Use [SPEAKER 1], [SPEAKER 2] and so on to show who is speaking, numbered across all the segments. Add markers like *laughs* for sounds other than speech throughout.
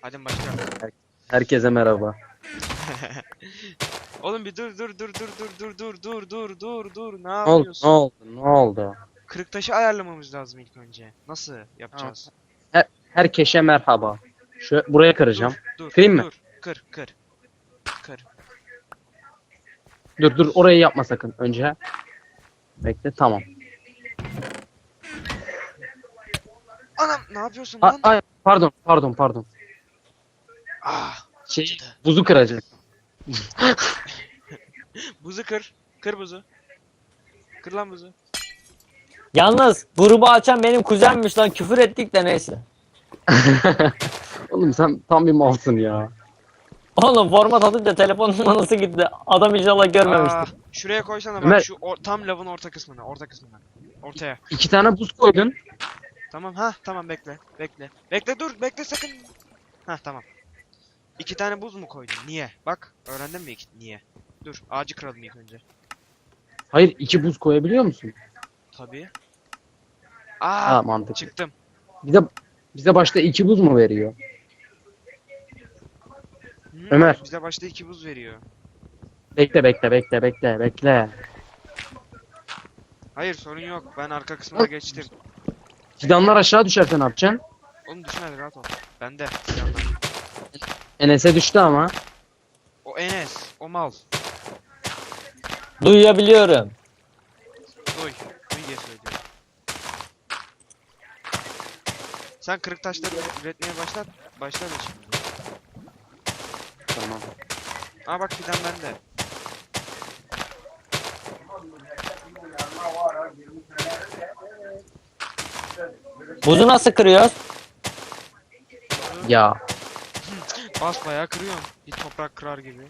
[SPEAKER 1] Hadi başla.
[SPEAKER 2] Herkese merhaba.
[SPEAKER 1] Oğlum bir dur dur dur dur dur dur dur dur dur dur dur ne
[SPEAKER 2] Ne oldu? Ne
[SPEAKER 1] yapıyorsun?
[SPEAKER 2] oldu? Ne oldu?
[SPEAKER 1] Kırık taşı ayarlamamız lazım ilk önce. Nasıl yapacağız?
[SPEAKER 2] Herkese merhaba. Şu buraya kıracağım.
[SPEAKER 1] Dur, dur,
[SPEAKER 2] Kırayım mı?
[SPEAKER 1] dur. Kır, kır. Kır.
[SPEAKER 2] Dur dur orayı yapma sakın önce. Bekle tamam.
[SPEAKER 1] Anam ne yapıyorsun
[SPEAKER 2] A-
[SPEAKER 1] lan?
[SPEAKER 2] ay, pardon pardon pardon.
[SPEAKER 1] Ah,
[SPEAKER 2] Şey
[SPEAKER 1] acıdı.
[SPEAKER 2] buzu kıracak. *laughs*
[SPEAKER 1] Buzu kır. Kır buzu. Kır lan buzu.
[SPEAKER 3] Yalnız grubu açan benim kuzenmiş lan küfür ettik de neyse. *laughs*
[SPEAKER 2] Oğlum sen tam bir malsın ya.
[SPEAKER 3] Oğlum format atınca telefonun numarası gitti. Adam inşallah
[SPEAKER 1] Aa,
[SPEAKER 3] görmemiştir.
[SPEAKER 1] şuraya koysana bak
[SPEAKER 2] Ömer-
[SPEAKER 1] şu or- tam lavın orta kısmına, orta kısmına. Ortaya.
[SPEAKER 2] İki tane buz koydun.
[SPEAKER 1] Tamam ha tamam bekle. Bekle. Bekle dur bekle sakın. Ha tamam. İki tane buz mu koydun? Niye? Bak öğrendin mi iki? Niye? Dur ağacı kıralım ilk önce.
[SPEAKER 2] Hayır iki buz koyabiliyor musun?
[SPEAKER 1] Tabii.
[SPEAKER 2] Ha
[SPEAKER 1] Aa
[SPEAKER 2] mantıklı.
[SPEAKER 1] çıktım.
[SPEAKER 2] Bize bize başta iki buz mu veriyor?
[SPEAKER 1] Hı,
[SPEAKER 2] Ömer.
[SPEAKER 1] Bize başta iki buz veriyor.
[SPEAKER 2] Bekle bekle bekle bekle bekle.
[SPEAKER 1] Hayır sorun yok. Ben arka kısmına geçtim.
[SPEAKER 2] Fidanlar aşağı düşerse ne yapacaksın?
[SPEAKER 1] Oğlum düşmedi rahat ol. Bende. Yanlar.
[SPEAKER 2] Enes'e düştü ama.
[SPEAKER 1] O Enes. O mal.
[SPEAKER 3] Duyabiliyorum.
[SPEAKER 1] Duy. Duy diye söylüyorum. Sen kırık taşları üretmeye başlat. Başla da şimdi.
[SPEAKER 2] Tamam.
[SPEAKER 1] Aa bak fidan bende.
[SPEAKER 3] Buzu nasıl kırıyoruz?
[SPEAKER 2] Ya
[SPEAKER 1] Bas bayağı kırıyorsun. Bir toprak kırar gibi.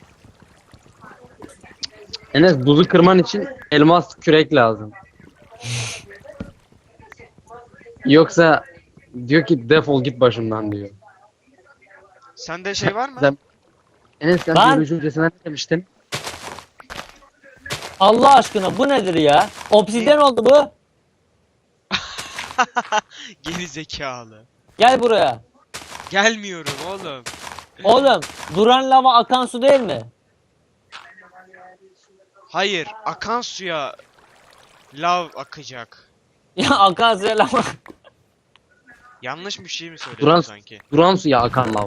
[SPEAKER 2] Enes buzu kırman için elmas kürek lazım. Yoksa diyor ki defol git başımdan diyor.
[SPEAKER 1] Sende şey var mı?
[SPEAKER 2] Sen- Enes sen
[SPEAKER 3] Lan!
[SPEAKER 2] biyoloji hocasına ne demiştin?
[SPEAKER 3] Allah aşkına bu nedir ya? Obsidyen oldu bu. *laughs*
[SPEAKER 1] Geri zekalı.
[SPEAKER 3] Gel buraya.
[SPEAKER 1] Gelmiyorum oğlum.
[SPEAKER 3] Oğlum duran lava akan su değil mi?
[SPEAKER 1] Hayır, akan suya lav akacak. *laughs*
[SPEAKER 3] Ya akan suya lava.
[SPEAKER 1] Yanlış bir şey mi söyledim
[SPEAKER 2] Duran-
[SPEAKER 1] sanki?
[SPEAKER 2] Duran suya akan lav.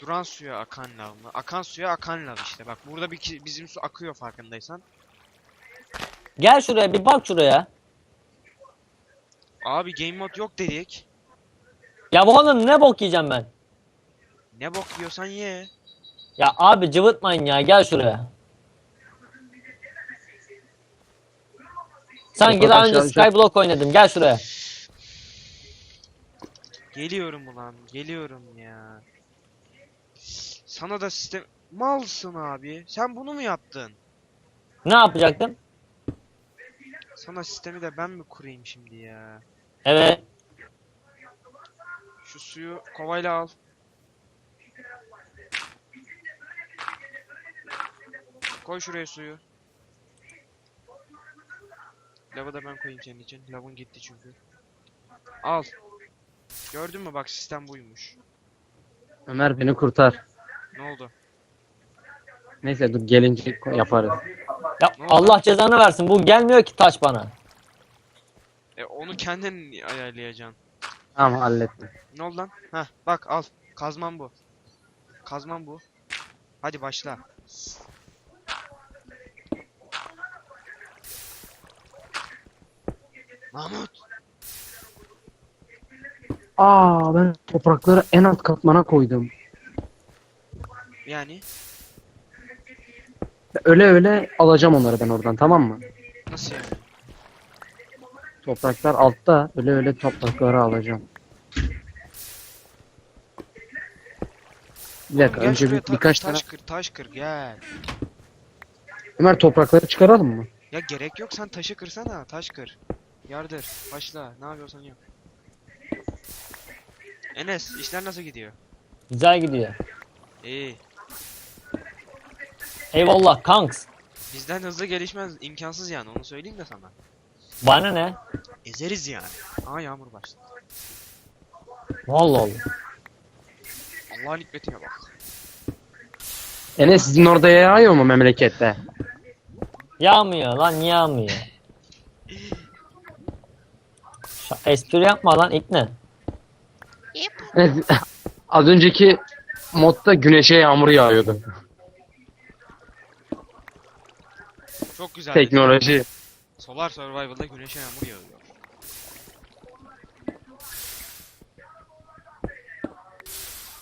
[SPEAKER 1] Duran suya akan lav mı? Akan suya akan lav işte. Bak burada bir bizim su akıyor farkındaysan.
[SPEAKER 3] Gel şuraya bir bak şuraya.
[SPEAKER 1] Abi game mod yok dedik.
[SPEAKER 3] Ya bu oğlum ne bok yiyeceğim ben?
[SPEAKER 1] Ne bok yiyorsan ye.
[SPEAKER 3] Ya abi cıvıtmayın ya gel şuraya. Sanki daha önce. Skyblock oynadım gel şuraya.
[SPEAKER 1] Geliyorum ulan, geliyorum ya. Sana da sistem... Malsın abi. Sen bunu mu yaptın?
[SPEAKER 3] Ne yapacaktım?
[SPEAKER 1] Sana sistemi de ben mi kurayım şimdi ya?
[SPEAKER 3] Evet.
[SPEAKER 1] Şu suyu kovayla al. Koy şuraya suyu. Lavı da ben koyayım senin için. Lavın gitti çünkü. Al. Gördün mü bak sistem buymuş.
[SPEAKER 2] Ömer beni kurtar.
[SPEAKER 1] Ne oldu?
[SPEAKER 2] Neyse dur gelince yaparız.
[SPEAKER 3] Ya
[SPEAKER 1] Ne oldu?
[SPEAKER 3] Allah cezanı versin bu gelmiyor ki taş bana.
[SPEAKER 1] E onu kendin ayarlayacaksın.
[SPEAKER 2] Tamam hallettim.
[SPEAKER 1] Ne oldu lan? Heh bak al. Kazman bu. Kazman bu. Hadi başla. Mahmut.
[SPEAKER 2] Aa ben toprakları en alt katmana koydum.
[SPEAKER 1] Yani
[SPEAKER 2] Öyle öyle alacağım onları ben oradan tamam mı?
[SPEAKER 1] nasıl yani?
[SPEAKER 2] Topraklar altta öyle öyle toprakları alacağım. Bir dakika
[SPEAKER 1] Oğlum gel
[SPEAKER 2] önce
[SPEAKER 1] şuraya
[SPEAKER 2] bir,
[SPEAKER 1] ta-
[SPEAKER 2] birkaç tane
[SPEAKER 1] taş kır, taş kır gel.
[SPEAKER 2] Ömer toprakları çıkaralım mı?
[SPEAKER 1] Ya gerek yok sen taşı kırsana, taş kır. Yardır, başla. Ne yapıyorsan yap. Enes, işler nasıl gidiyor?
[SPEAKER 3] Güzel gidiyor.
[SPEAKER 1] İyi.
[SPEAKER 3] Eyvallah kanks.
[SPEAKER 1] Bizden hızlı gelişmez, imkansız yani onu söyleyeyim de sana.
[SPEAKER 3] Bana ne?
[SPEAKER 1] Ezeriz yani. Aa yağmur başladı.
[SPEAKER 3] Allah Allah.
[SPEAKER 1] Allah'ın hikmetine bak.
[SPEAKER 2] Enes sizin orada yağıyor mu memlekette?
[SPEAKER 3] Yağmıyor lan yağmıyor. Şa- espri yapma lan ikne.
[SPEAKER 2] Enes, *laughs* Az önceki modda güneşe yağmur yağıyordu.
[SPEAKER 1] Çok güzel.
[SPEAKER 2] Teknoloji.
[SPEAKER 1] Solar Survival'da güneşe yağmur yağıyor.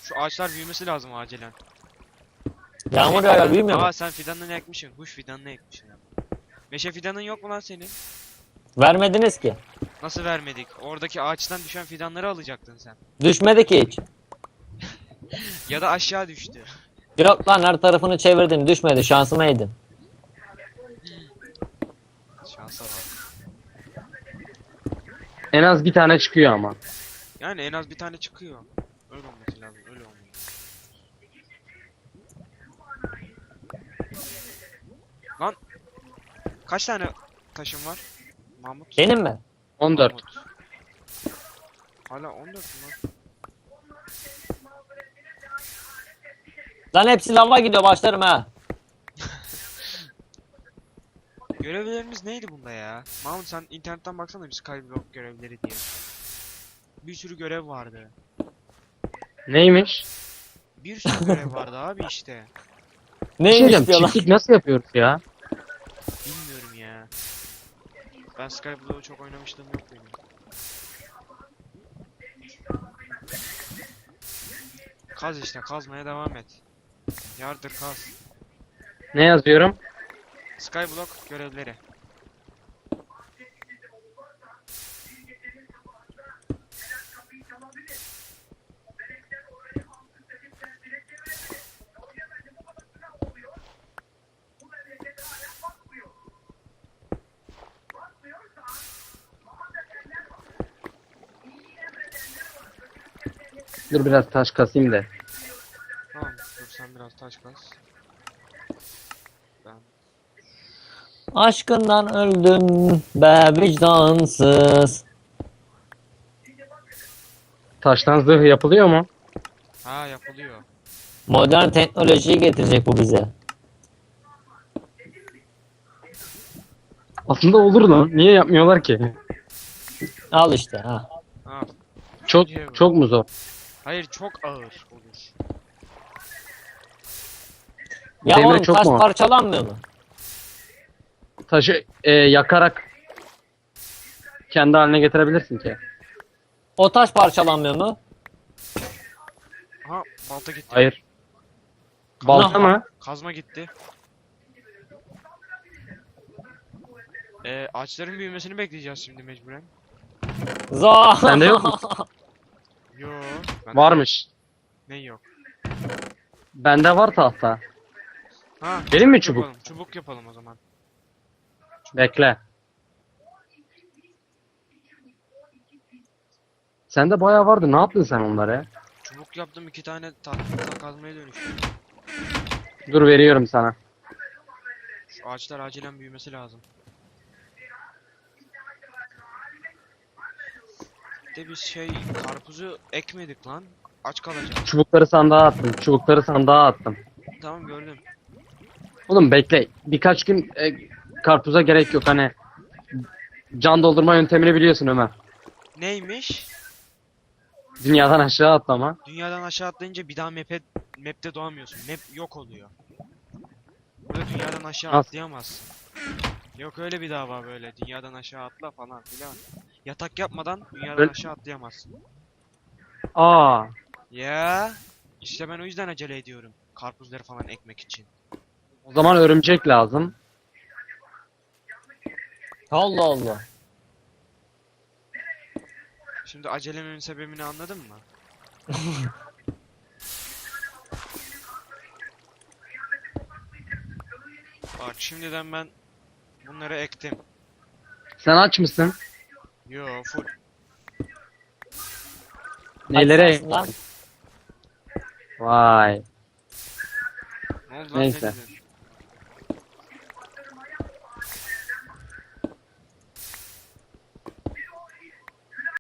[SPEAKER 1] Şu ağaçlar büyümesi lazım acilen.
[SPEAKER 3] Yağmur yağıyor büyümüyor mu?
[SPEAKER 1] Aa sen fidanını ekmişsin. Kuş fidanını ekmişsin. ya. Meşe fidanın yok mu lan senin?
[SPEAKER 3] Vermediniz ki.
[SPEAKER 1] Nasıl vermedik? Oradaki ağaçtan düşen fidanları alacaktın sen. *laughs*
[SPEAKER 3] Düşmedi ki hiç.
[SPEAKER 1] Ya da aşağı düştü.
[SPEAKER 3] Yok lan her tarafını çevirdim düşmedi şansıma yedim.
[SPEAKER 1] Şansa bak.
[SPEAKER 2] En az bir tane çıkıyor ama.
[SPEAKER 1] Yani en az bir tane çıkıyor. Öyle olması lazım. Öyle olmalı. Lan kaç tane taşın var? Mahmut.
[SPEAKER 3] Benim mi?
[SPEAKER 2] 14.
[SPEAKER 1] Mahmut. Hala 14 mü lan?
[SPEAKER 3] Lan hepsi lava gidiyor başlarım ha.
[SPEAKER 1] Görevlerimiz neydi bunda ya? Mahmut sen internetten baksana bir Skyblock görevleri diye. Bir sürü görev vardı.
[SPEAKER 2] Neymiş?
[SPEAKER 1] Bir sürü görev vardı abi işte.
[SPEAKER 2] Bir şey
[SPEAKER 3] Neymiş
[SPEAKER 2] diyeceğim,
[SPEAKER 3] diyor lan.
[SPEAKER 2] çiftlik nasıl yapıyoruz ya?
[SPEAKER 1] Bilmiyorum ya. Ben Skyblock'u çok oynamışlığım yok benim. Kaz işte kazmaya devam et. Yardır kaz.
[SPEAKER 2] Ne yazıyorum?
[SPEAKER 1] Skyblock görevleri.
[SPEAKER 2] Dur biraz taş kasayım da.
[SPEAKER 1] Tamam dur sen biraz taş kaz. Ben
[SPEAKER 3] Aşkından öldüm be vicdansız.
[SPEAKER 2] Taştan zırh yapılıyor mu?
[SPEAKER 1] Ha yapılıyor.
[SPEAKER 3] Modern teknolojiyi getirecek bu bize.
[SPEAKER 2] Aslında olur lan. Niye yapmıyorlar ki?
[SPEAKER 3] Al işte ha.
[SPEAKER 1] Ha.
[SPEAKER 2] Çok
[SPEAKER 1] Niye bu?
[SPEAKER 2] çok mu zor?
[SPEAKER 1] Hayır çok ağır olur.
[SPEAKER 3] Ya
[SPEAKER 2] Demir
[SPEAKER 3] oğlum
[SPEAKER 2] çok
[SPEAKER 3] taş
[SPEAKER 2] mu?
[SPEAKER 3] parçalanmıyor mu?
[SPEAKER 2] Taşı e, yakarak kendi haline getirebilirsin ki.
[SPEAKER 3] O taş parçalanmıyor mu?
[SPEAKER 1] Ha balta gitti.
[SPEAKER 2] Hayır. Balta mı?
[SPEAKER 1] Kazma gitti. Ee, ağaçların büyümesini bekleyeceğiz şimdi mecburen.
[SPEAKER 3] Za.
[SPEAKER 2] Sende yok mu? *laughs*
[SPEAKER 1] Yo. bende
[SPEAKER 2] Varmış.
[SPEAKER 1] Ne yok.
[SPEAKER 2] Bende var tahta.
[SPEAKER 1] Ha.
[SPEAKER 2] Benim mi çubuk?
[SPEAKER 1] Yapalım. Çubuk yapalım o zaman.
[SPEAKER 2] Bekle. Sende bayağı vardı. Ne yaptın sen onları?
[SPEAKER 1] Çubuk yaptım iki tane tahta kazmaya dönüştü.
[SPEAKER 2] Dur veriyorum sana.
[SPEAKER 1] Şu ağaçlar acilen büyümesi lazım. Bir de biz şey karpuzu ekmedik lan. Aç kalacağız.
[SPEAKER 2] Çubukları sandığa attım. Çubukları sandığa attım.
[SPEAKER 1] Tamam gördüm.
[SPEAKER 2] Oğlum bekle. Birkaç gün e, karpuza gerek yok. Hani can doldurma yöntemini biliyorsun Ömer.
[SPEAKER 1] Neymiş?
[SPEAKER 2] Dünyadan aşağı atlama.
[SPEAKER 1] Dünyadan aşağı atlayınca bir daha map'e map'te doğamıyorsun. Map yok oluyor. Burada dünyadan aşağı
[SPEAKER 2] Nasıl?
[SPEAKER 1] atlayamazsın. Yok öyle bir dava böyle. Dünyadan aşağı atla falan filan. Yatak yapmadan dünyadan
[SPEAKER 2] Öyle-
[SPEAKER 1] aşağı atlayamazsın.
[SPEAKER 2] Aa.
[SPEAKER 1] Ya işte ben o yüzden acele ediyorum. Karpuzları falan ekmek için.
[SPEAKER 2] O zaman örümcek lazım.
[SPEAKER 3] Allah Allah.
[SPEAKER 1] Şimdi acelememin sebebini anladın mı? Bak şimdiden ben bunları ektim.
[SPEAKER 2] Sen aç mısın?
[SPEAKER 1] Yo full.
[SPEAKER 2] Nelere? Vay.
[SPEAKER 1] Ne oldu lan
[SPEAKER 2] Neyse.
[SPEAKER 1] ne dedin?